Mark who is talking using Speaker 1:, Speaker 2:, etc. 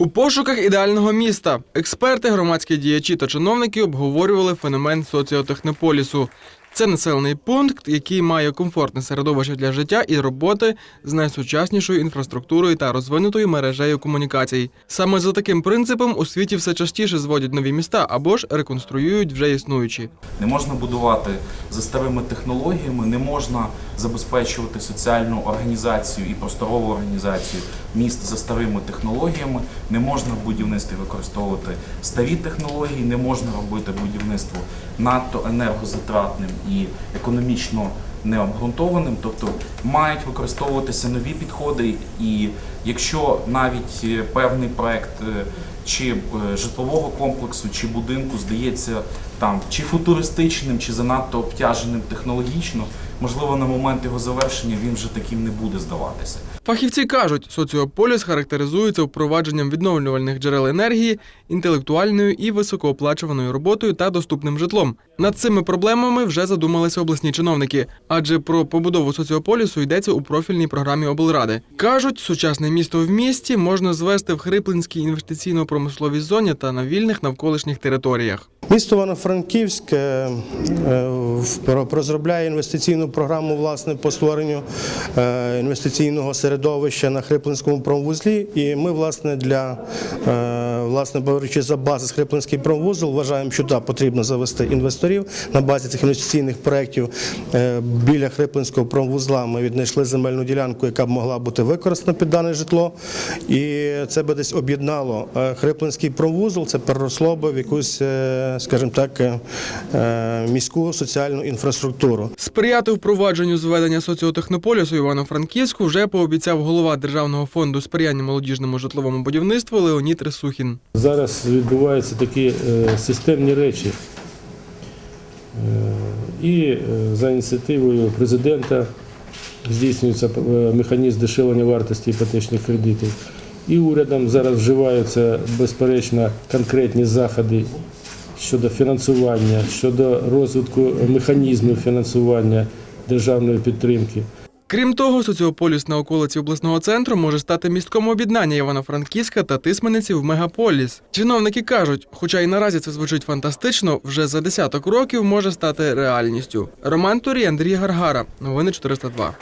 Speaker 1: У пошуках ідеального міста експерти, громадські діячі та чиновники обговорювали феномен соціотехнополісу. Це населений пункт, який має комфортне середовище для життя і роботи з найсучаснішою інфраструктурою та розвинутою мережею комунікацій. Саме за таким принципом у світі все частіше зводять нові міста або ж реконструюють вже існуючі.
Speaker 2: Не можна будувати за старими технологіями, не можна забезпечувати соціальну організацію і просторову організацію міст за старими технологіями, не можна в будівництві використовувати старі технології, не можна робити будівництво надто енергозатратним і економічно необґрунтованим. Тобто мають використовуватися нові підходи, і якщо навіть е, певний проект е, чи е, житлового комплексу, чи будинку здається там чи футуристичним, чи занадто обтяженим технологічно, можливо, на момент його завершення він вже таким не буде здаватися.
Speaker 1: Фахівці кажуть, соціополіс характеризується впровадженням відновлювальних джерел енергії, інтелектуальною і високооплачуваною роботою та доступним житлом. Над цими проблемами вже задумалися обласні чиновники, адже про побудову соціополісу йдеться у профільній програмі облради. кажуть, сучасне місто в місті можна звести в Хриплинській інвестиційно-промисловій зоні та на вільних навколишніх територіях.
Speaker 3: Місто Івано-Франківськ е, е, розробляє інвестиційну програму власне по створенню е, інвестиційного середовища на Хриплинському промвузлі. І ми, власне, для власне беручи за базис Хриплинський промвузол, вважаємо, що так, потрібно завести інвесторів на базі цих інвестиційних проєктів е, біля Хриплинського промвузла. Ми віднайшли земельну ділянку, яка б могла бути використана під дане житло. І це би десь об'єднало е, Хриплинський промвузол, це переросло би в якусь, е, скажімо так, міську соціальну інфраструктуру.
Speaker 1: Сприяти впровадженню зведення соціотехнополісу Івано-Франківську вже пообіцяв голова Державного фонду сприяння молодіжному житловому будівництву Леонід
Speaker 4: Зараз відбуваються такі е, системні речі. Е, І е, за ініціативою президента здійснюється механізм дешевлення вартості іпотечних кредитів. І урядом зараз вживаються безперечно конкретні заходи щодо фінансування, щодо розвитку механізмів фінансування державної підтримки.
Speaker 1: Крім того, соціополіс на околиці обласного центру може стати містком об'єднання Івано-Франківська та Тисмениці в мегаполіс. Чиновники кажуть, хоча й наразі це звучить фантастично, вже за десяток років може стати реальністю. Роман Турій, Андрій Гаргара. Новини 402.